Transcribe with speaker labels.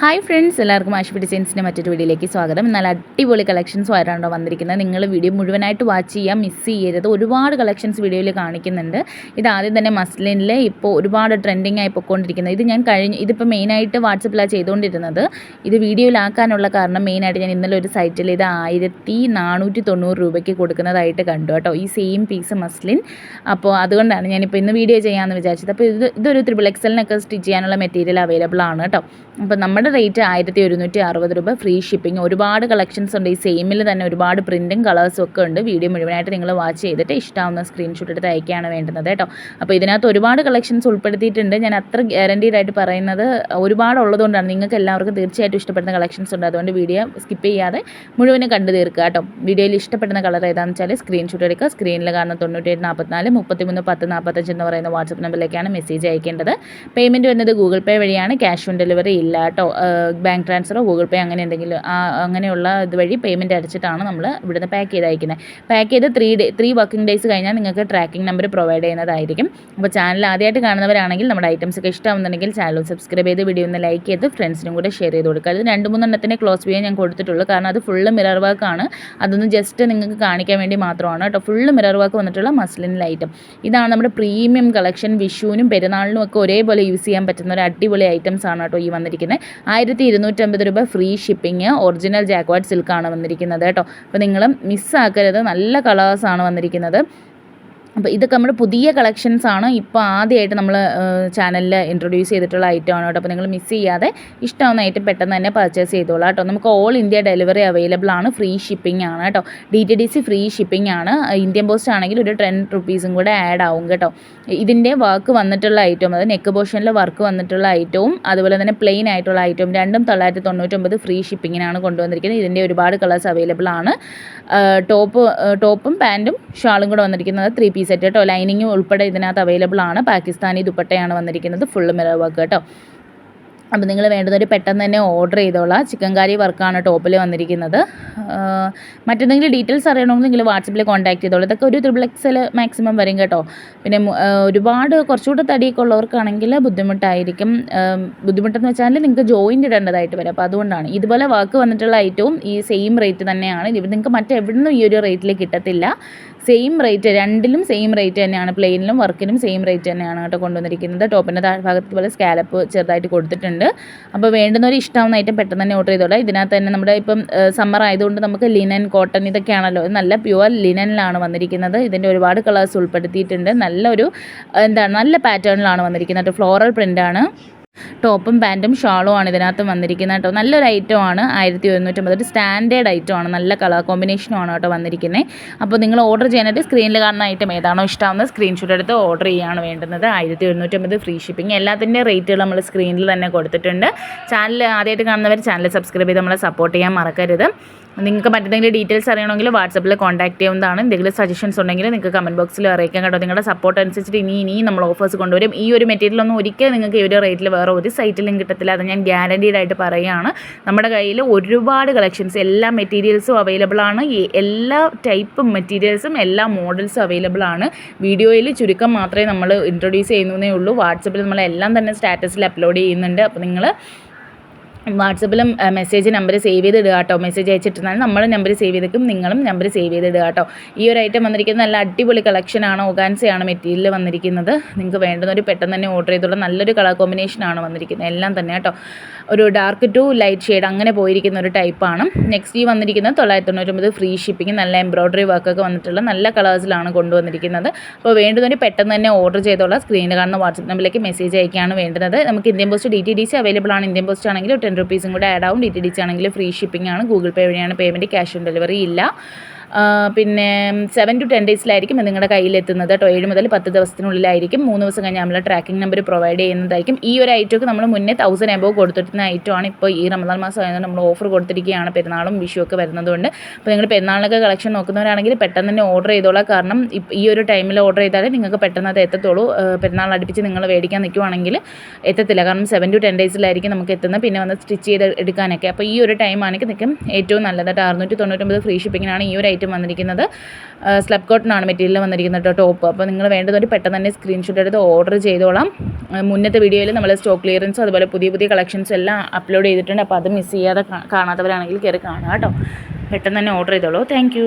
Speaker 1: Hi friends എല്ലാവർക്കും ആശുപി ഡിസൈൻസിന്റെ മറ്റൊരു വീഡിയോയിലേക്ക് സ്വാഗതം. നല്ല അടിപൊളി കളക്ഷൻസ് ആയിട്ടാണോ വന്നിരിക്കുന്നത്. നിങ്ങൾ വീഡിയോ മുഴുവനായിട്ട് വാച്ച് ചെയ്യാം മിസ് ചെയ്യരുത്. ഒരുപാട് കളക്ഷൻസ് വീഡിയോയിൽ കാണിക്കുന്നുണ്ട്. ഇത് ആദ്യം തന്നെ മസ്ലിനിൽ ഇപ്പോൾ ഒരുപാട് ട്രെൻഡിങ് ആയി പൊയ്ക്കൊണ്ടിരിക്കുന്നത് ഇത് ഞാൻ കഴിഞ്ഞ് ഇതിപ്പോൾ മെയിനായിട്ട് വാട്സപ്പിലാണ് ചെയ്തുകൊണ്ടിരുന്നത് ഇത് വീഡിയോയിലാക്കാനുള്ള കാരണം മെയിനായിട്ട് ഞാൻ ഇന്നലെ ഒരു സൈറ്റിൽ ഇത് ആയിരത്തി നാനൂറ്റി തൊണ്ണൂറ് രൂപയ്ക്ക് കൊടുക്കുന്നതായിട്ട് കണ്ടു കേട്ടോ. ഈ സെയിം പീസ് മസ്ലിൻ അപ്പോൾ അതുകൊണ്ടാണ് ഞാനിപ്പോൾ ഇന്ന് വീഡിയോ ചെയ്യാമെന്ന് വിചാരിച്ചത്. അപ്പോൾ ഇത് ഇതൊരു ത്രിബിൾ എക്സലിനൊക്കെ സ്റ്റിച്ച് ചെയ്യാനുള്ള മെറ്റീരിയൽ അവൈലബിൾ ആണ് കേട്ടോ. അപ്പോൾ നമ്മുടെ റേറ്റ് ആയിരത്തി ഒരുന്നൂറ്റി അറുപത് രൂപ ഫ്രീ ഷിപ്പിംഗ് ഒരുപാട് കളക്ഷൻസ് ഉണ്ട്. ഈ സെയിമിൽ തന്നെ ഒരുപാട് പ്രിന്റും കളേഴ്സും ഒക്കെ ഉണ്ട്. വീഡിയോ മുഴുവനായിട്ട് നിങ്ങൾ വാച്ച് ചെയ്തിട്ട് ഇഷ്ടമാവുന്ന സ്ക്രീൻഷോട്ട് എടുത്ത് അയക്കുകയാണ് വേണ്ടുന്നത് കേട്ടോ. അപ്പോൾ ഇതിനകത്ത് ഒരുപാട് കളക്ഷൻസ് ഉൾപ്പെടുത്തിയിട്ടുണ്ട്. ഞാൻ അത്ര ഗ്യാരന്റീഡായിട്ട് പറയുന്നത് ഒരുപാട് ഉള്ളതുകൊണ്ടാണ്. നിങ്ങൾക്ക് എല്ലാവർക്കും തീർച്ചയായിട്ടും ഇഷ്ടപ്പെടുന്ന കളക്ഷൻസ് ഉണ്ട്. അതുകൊണ്ട് വീഡിയോ സ്കിപ്പ് ചെയ്യാതെ മുഴുവനും കണ്ടു തീർക്കുക കേട്ടോ. വീഡിയോയിൽ ഇഷ്ടപ്പെടുന്ന കളർ ഏതാണെന്ന് വെച്ചാൽ സ്ക്രീൻഷോട്ട് എടുക്കുക. സ്ക്രീനിൽ കാണുന്ന തൊണ്ണൂറ്റേഴ് നാൽപ്പത്തിനാല് മുപ്പത്തിമൂന്ന് പത്ത് നാൽപ്പത്തഞ്ച് എന്ന് പറയുന്ന വാട്സപ്പ് നമ്പറിലേക്കാണ് മെസ്സേജ് അയക്കേണ്ടത്. പേയ്മെന്റ് വരുന്നത് ഗൂഗിൾ പേ വഴിയാണ്. ക്യാഷ് ഓൺ ഡെലിവറി ഇല്ല കേട്ടോ. ബാങ്ക് ട്രാൻസ്ഫറോ ഗൂഗിൾ പേ അങ്ങനെ എന്തെങ്കിലും അങ്ങനെയുള്ള ഇതുവഴി പേയ്മെന്റ് അടച്ചിട്ടാണ് നമ്മൾ ഇവിടുന്ന് പാക്ക് ചെയ്ത് അയക്കുന്നത് പാക്ക് ചെയ്ത് three day three working days കഴിഞ്ഞാൽ നിങ്ങൾക്ക് ട്രാക്കിംഗ് നമ്പർ പ്രൊവൈഡ് ചെയ്യുന്നതായിരിക്കും. അപ്പോൾ ചാനൽ ആദ്യമായിട്ട് കാണുന്നവരാണെങ്കിൽ നമ്മുടെ ഐറ്റംസ് ഒക്കെ ഇഷ്ടമാകുന്നുണ്ടെങ്കിൽ ചാനൽ സബ്സ്ക്രൈബ് ചെയ്ത് വീഡിയോ ഒന്ന് ലൈക്ക് ചെയ്ത് ഫ്രണ്ട്സിനും കൂടെ ഷെയർ ചെയ്ത് കൊടുക്കുക. അത് രണ്ട് മൂന്നെണ്ണത്തിന്റെ ക്ലോസ് വ്യൂ ഞാൻ കൊടുത്തിട്ടുള്ളൂ. കാരണം അത് ഫുള്ള് മിറർ വർക്കാണ് അതൊന്ന് ജസ്റ്റ് നിങ്ങൾക്ക് കാണിക്കാൻ വേണ്ടി മാത്രമാണ് കേട്ടോ. ഫുള്ള് മിറർ വർക്ക് വന്നിട്ടുള്ള മസ്ലിൻ ഐറ്റം ഇതാണ് നമ്മുടെ പ്രീമിയം കളക്ഷൻ വിഷുവിനും പെരുന്നാളിനും ഒക്കെ ഒരേപോലെ യൂസ് ചെയ്യാൻ പറ്റുന്ന ഒരു അടിപൊളി ഐറ്റംസ് ആണ് കേട്ടോ ഈ വന്നിരിക്കുന്നത് ആയിരത്തി ഇരുന്നൂറ്റമ്പത് രൂപ ഫ്രീ ഷിപ്പിംഗ് ഒറിജിനൽ ജാക്വാഡ് സിൽക്കാണ് വന്നിരിക്കുന്നത് കേട്ടോ. അപ്പോൾ നിങ്ങൾ മിസ്സാക്കരുത് നല്ല കളേഴ്സാണ് വന്നിരിക്കുന്നത്. അപ്പോൾ ഇതൊക്കെ നമ്മുടെ പുതിയ കളക്ഷൻസ് ആണ്. ഇപ്പോൾ ആദ്യമായിട്ട് നമ്മൾ ചാനലിൽ ഇൻട്രൊഡ്യൂസ് ചെയ്തിട്ടുള്ള ഐറ്റമാണ് കേട്ടോ. അപ്പോൾ നിങ്ങൾ മിസ് ചെയ്യാതെ ഇഷ്ടമാവുന്ന ഐറ്റം പെട്ടെന്ന് തന്നെ പർച്ചേസ് ചെയ്തോളാം കേട്ടോ. നമുക്ക് ഓൾ ഇന്ത്യ ഡെലിവറി അവൈലബിൾ ആണ്. ഫ്രീ ഷിപ്പിംഗ് ആണ് കേട്ടോ. D T D C free shipping ആണ്. ഇന്ത്യൻ പോസ്റ്റ് ആണെങ്കിൽ ഒരു ടെൻ റുപ്പീസും കൂടെ ആഡ് ആവും കേട്ടോ. ഇതിന്റെ വർക്ക് വന്നിട്ടുള്ള ഐറ്റം അതായത് നെക്ക് പോർഷനിൽ വർക്ക് വന്നിട്ടുള്ള ഐറ്റവും അതുപോലെ തന്നെ പ്ലെയിൻ ആയിട്ടുള്ള ഐറ്റവും രണ്ടും തൊള്ളായിരത്തി തൊണ്ണൂറ്റൊമ്പത് ഫ്രീ ഷിപ്പിങ്ങിനാണ് കൊണ്ടുവന്നിരിക്കുന്നത്. ഇതിന്റെ ഒരുപാട് കളേഴ്സ് അവൈലബിൾ ആണ്. ടോപ്പ് ടോപ്പും പാന്റും ഷാളും കൂടെ വന്നിരിക്കുന്നത് ത്രീ പീസ് സെറ്റ് കേട്ടോ. ലൈനിങ്ങും ഉൾപ്പെടെ ഇതിനകത്ത് അവൈലബിൾ ആണ്. പാകിസ്ഥാനി ദുപ്പട്ടയാണ് വന്നിരിക്കുന്നത്. ഫുള്ള് മിറർ വർക്ക് കേട്ടോ. അപ്പോൾ നിങ്ങൾ വേണ്ടതൊരു പെട്ടെന്ന് തന്നെ ഓർഡർ ചെയ്തോളാം. ചിക്കൻ കാരി വർക്കാണ് ടോപ്പിൽ വന്നിരിക്കുന്നത്. മറ്റെന്തെങ്കിലും ഡീറ്റെയിൽസ് അറിയണമെങ്കിൽ നിങ്ങൾ വാട്സപ്പിൽ കോൺടാക്ട് ചെയ്തോളൂ. ഇതൊക്കെ ഒരു ത്രിബിൾ എക്സൽ മാക്സിമം വരും കേട്ടോ. പിന്നെ ഒരുപാട് കുറച്ചുകൂടെ തടിയൊക്കെ ഉള്ളവർക്കാണെങ്കിൽ ബുദ്ധിമുട്ടായിരിക്കും. ബുദ്ധിമുട്ടെന്ന് വെച്ചാൽ നിങ്ങൾക്ക് ജോയിന്റ് ഇടേണ്ടതായിട്ട് വരും. അപ്പോൾ അതുകൊണ്ടാണ്. ഇതുപോലെ വർക്ക് വന്നിട്ടുള്ള ഐറ്റവും ഈ സെയിം റേറ്റ് തന്നെയാണ്. ഇത് നിങ്ങൾക്ക് മറ്റെവിടുന്നും ഈ ഒരു റേറ്റിൽ കിട്ടത്തില്ല. സെയിം റേറ്റ് രണ്ടിലും സെയിം റേറ്റ് തന്നെയാണ്. പ്ലെയിനിലും വർക്കിനും സെയിം റേറ്റ് തന്നെയാണ് കേട്ടോ കൊണ്ടുവന്നിരിക്കുന്നത്. ടോപ്പിന്റെ താഴ്ഭാഗത്ത് പോലെ സ്കാലപ്പ് ചെറുതായിട്ട് കൊടുത്തിട്ടുണ്ട്. അപ്പോൾ വേണ്ടുന്നവർ ഇഷ്ടമാവുന്ന ഐറ്റം പെട്ടെന്ന് തന്നെ ഓർഡർ ചെയ്തോളാം. ഇതിനകത്ത് തന്നെ നമ്മുടെ ഇപ്പം സമ്മർ ആയതുകൊണ്ട് നമുക്ക് ലിനൻ കോട്ടൺ ഇതൊക്കെയാണല്ലോ. നല്ല പ്യുവർ ലിനനിലാണ് വന്നിരിക്കുന്നത്. ഇതിന്റെ ഒരുപാട് കളേഴ്സ് ഉൾപ്പെടുത്തിയിട്ടുണ്ട്. നല്ലൊരു എന്താണ് നല്ല പാറ്റേണിലാണ് വന്നിരിക്കുന്നത്. ഫ്ലോറൽ പ്രിന്റാണ് ടോപ്പും പാന്റും ഷാളും ആണ് ഇതിനകത്ത് വന്നിരിക്കുന്നത് കേട്ടോ. നല്ലൊരു ഐറ്റം ആണ് ആയിരത്തി ഒരുന്നൂറ്റമ്പത് ഒരു സ്റ്റാൻഡേർഡ് ഐറ്റം ആണ്. നല്ല കളർ കോമ്പിനേഷനും ആണ് കേട്ടോ വന്നിരിക്കുന്നത് അപ്പോൾ നിങ്ങൾ ഓർഡർ ചെയ്യാനായിട്ട് സ്ക്രീനിൽ കാണുന്ന ഐറ്റം ഏതാണോ ഇഷ്ടമാവുന്നത് സ്ക്രീൻഷോട്ട് എടുത്ത് ഓർഡർ ചെയ്യുകയാണ് വേണ്ടുന്നത്. ആയിരത്തി ഒരുന്നൂറ്റമ്പത് ഫ്രീ ഷിപ്പിംഗ് എല്ലാത്തിന്റെ റേറ്റുകൾ നമ്മൾ സ്ക്രീനിൽ തന്നെ കൊടുത്തിട്ടുണ്ട്. ചാനൽ ആദ്യമായിട്ട് കാണുന്നവർ ചാനൽ സബ്സ്ക്രൈബ് ചെയ്ത് നമ്മളെ സപ്പോർട്ട് ചെയ്യാൻ മറക്കരുത്. നിങ്ങൾക്ക് മറ്റെന്തെങ്കിലും ഡീറ്റെയിൽസ് അറിയണമെങ്കിൽ വാട്സപ്പിൽ കോൺടാക്ട് ചെയ്യുന്നതാണ് എന്തെങ്കിലും സജഷൻസ് ഉണ്ടെങ്കിൽ നിങ്ങൾക്ക് കമന്റ് ബോക്സിൽ അറിയിക്കാം കേട്ടോ നിങ്ങളുടെ സപ്പോർട്ട് അനുസരിച്ചിട്ട് ഇനി ഇനിയും നമ്മൾ ഓഫേഴ്സ് കൊണ്ടുവരും. ഈ ഒരു മെറ്റീരിയൽ ഒന്നും ഒരിക്കലും നിങ്ങൾക്ക് ഈ ഒരു റേറ്റിൽ വേറെ ഒരു സൈറ്റിലും കിട്ടത്തില്ല. അത് ഞാൻ ഗ്യാരണ്ടീഡ് ആയിട്ട് പറയുകയാണ്. നമ്മുടെ കയ്യിൽ ഒരുപാട് കളക്ഷൻസ് എല്ലാ മെറ്റീരിയൽസും അവൈലബിൾ ആണ്. എല്ലാ ടൈപ്പ് മെറ്റീരിയൽസും എല്ലാ മോഡൽസും അവൈലബിൾ ആണ്. വീഡിയോയിൽ ചുരുക്കം മാത്രമേ നമ്മൾ ഇൻട്രൊഡ്യൂസ് ചെയ്യുന്നതേ ഉള്ളൂ. വാട്സപ്പിൽ നമ്മളെല്ലാം തന്നെ സ്റ്റാറ്റസിൽ അപ്ലോഡ് ചെയ്യുന്നുണ്ട്. അപ്പോൾ നിങ്ങൾ വാട്സപ്പിലും മെസ്സേജ് നമ്പർ സേവ് ചെയ്തിടുക കേട്ടോ. മെസ്സേജ് അയച്ചിട്ടുണ്ടെങ്കിൽ നമ്മൾ നമ്പർ സേവ് ചെയ്തേക്കും നിങ്ങളും നമ്പർ സേവ് ചെയ്തിടുക കേട്ടോ. ഈ ഒരു ഐറ്റം വന്നിരിക്കുന്നത് നല്ല അടിപൊളി കളക്ഷനാണ് ഒഗാൻസയാണ് മെറ്റീരിയൽ വന്നിരിക്കുന്നത്. നിങ്ങൾക്ക് വേണ്ടുന്നൊരു പെട്ടെന്ന് തന്നെ ഓർഡർ ചെയ്തുള്ള നല്ലൊരു കളർ കോമ്പിനേഷനാണ് വന്നിരിക്കുന്നത്. എല്ലാം തന്നെ കേട്ടോ. ഒരു ഡാർക്ക് ടു ലൈറ്റ് ഷെയ്ഡ് അങ്ങനെ പോയിരിക്കുന്ന ഒരു ടൈപ്പാണ് നെക്സ്റ്റ് ഈ വന്നിരിക്കുന്നത് തൊള്ളായിരത്തി തൊണ്ണൂറ്റൊമ്പത് ഫ്രീ ഷിപ്പിംഗ് നല്ല എംബ്രോയ്ഡറി വർക്കൊക്കെ വന്നിട്ടുള്ള നല്ല കളേഴ്സിലാണ് കൊണ്ടുവന്നിരിക്കുന്നത്. അപ്പോൾ വേണ്ടുന്നൊരു പെട്ടെന്ന് തന്നെ ഓർഡർ ചെയ്തോളാം. സ്ക്രീനിൽ കാണുന്ന വാട്സപ്പ് നമ്പറിലേക്ക് മെസ്സേജ് അയക്കുകയാണ് വേണ്ടുന്നത്. നമുക്ക് Indian post D T D C available ആണ്. ഇന്ത്യൻ പോസ്റ്റ് ആണെങ്കിൽ ടെൻ റുപ്പീസും കൂടെ ആഡ് ആവും. ഡി ടി ഡി സി ആണെങ്കിൽ ഫ്രീ ഷിപ്പിംഗ് ആണ്. ഗൂഗിൾ പേ വഴിയാണ് പേയ്മെന്റ് ക്യാഷ് ഓൺ ഡെലിവറി ഇല്ല. പിന്നെ സെവൻ ടു ടെൻ ഡേയ്സിലായിരിക്കും നിങ്ങളുടെ കയ്യിലെത്തുന്നത്. കേട്ടോ ഏഴ് മുതൽ പത്ത് ദിവസത്തിനുള്ളിലായിരിക്കും. മൂന്ന് ദിവസം കഴിഞ്ഞ് നമ്മൾ ട്രാക്കിംഗ് നമ്പർ പ്രൊവൈഡ് ചെയ്യുന്നതായിരിക്കും. ഈ ഒരു ഐറ്റമൊക്കെ നമ്മൾ മുന്നേ തൗസൻഡ് എബോ കൊടുത്തിരുന്ന ഐറ്റമാണ് ഇപ്പോൾ ഈ റമദാൻ മാസം ആയതുകൊണ്ട് നമ്മൾ ഓഫർ കൊടുത്തിരിക്കുകയാണ്. പെരുന്നാളും വിഷു ഒക്കെ വരുന്നതുകൊണ്ട്. അപ്പോൾ നിങ്ങൾ പെരുന്നാളിനൊക്കെ കളക്ഷൻ നോക്കുന്നവരാണെങ്കിൽ പെട്ടെന്ന് തന്നെ ഓർഡർ ചെയ്തോളാം. കാരണം ഈ ഒരു ടൈമിൽ ഓർഡർ ചെയ്താലേ നിങ്ങൾക്ക് പെട്ടെന്ന് അത് എത്തത്തുള്ളൂ. പെരുന്നാൾ അടുപ്പിച്ച് നിങ്ങൾ മേടിക്കാൻ നിൽക്കുവാണെങ്കിൽ എത്തത്തില്ല. കാരണം സെവൻ ടു ടെൻ ഡേയ്സിലായിരിക്കും നമുക്ക് എത്തുന്നത്. പിന്നെ വന്ന് സ്റ്റിച്ച് ചെയ്ത് എടുക്കാനൊക്കെ. അപ്പോൾ ഈ ഒരു ടൈം ആണെങ്കിൽ നിൽക്കും ഏറ്റവും നല്ലതായിട്ട് അറുന്നൂറ്റി തൊണ്ണൂറ്റൊമ്പത് ഫ്രീ ഷിപ്പിങ്ങിനാണ് ഈ ഒരു ഐറ്റം വന്നിരിക്കുന്നത്. സ്ലബ് കോട്ടനാണ് മെറ്റീരിയൽ വന്നിരിക്കുന്നത് ടോപ്പ് അപ്പോൾ നിങ്ങൾ വേണ്ടതൊരു പെട്ടെന്ന് തന്നെ സ്ക്രീൻഷോട്ട് എടുത്ത് ഓർഡർ ചെയ്തോളാം. മുന്നത്തെ വീഡിയോയിൽ നമ്മൾ സ്റ്റോക്ക് ക്ലിയറൻസ് അതുപോലെ പുതിയ പുതിയ കളക്ഷൻസ് എല്ലാം അപ്ലോഡ് ചെയ്തിട്ടുണ്ട്. അപ്പോൾ അത് മിസ് ചെയ്യാതെ കാണാത്തവരാണെങ്കിൽ കയറി കാണുക കേട്ടോ പെട്ടെന്ന് തന്നെ ഓർഡർ ചെയ്തോളൂ. താങ്ക്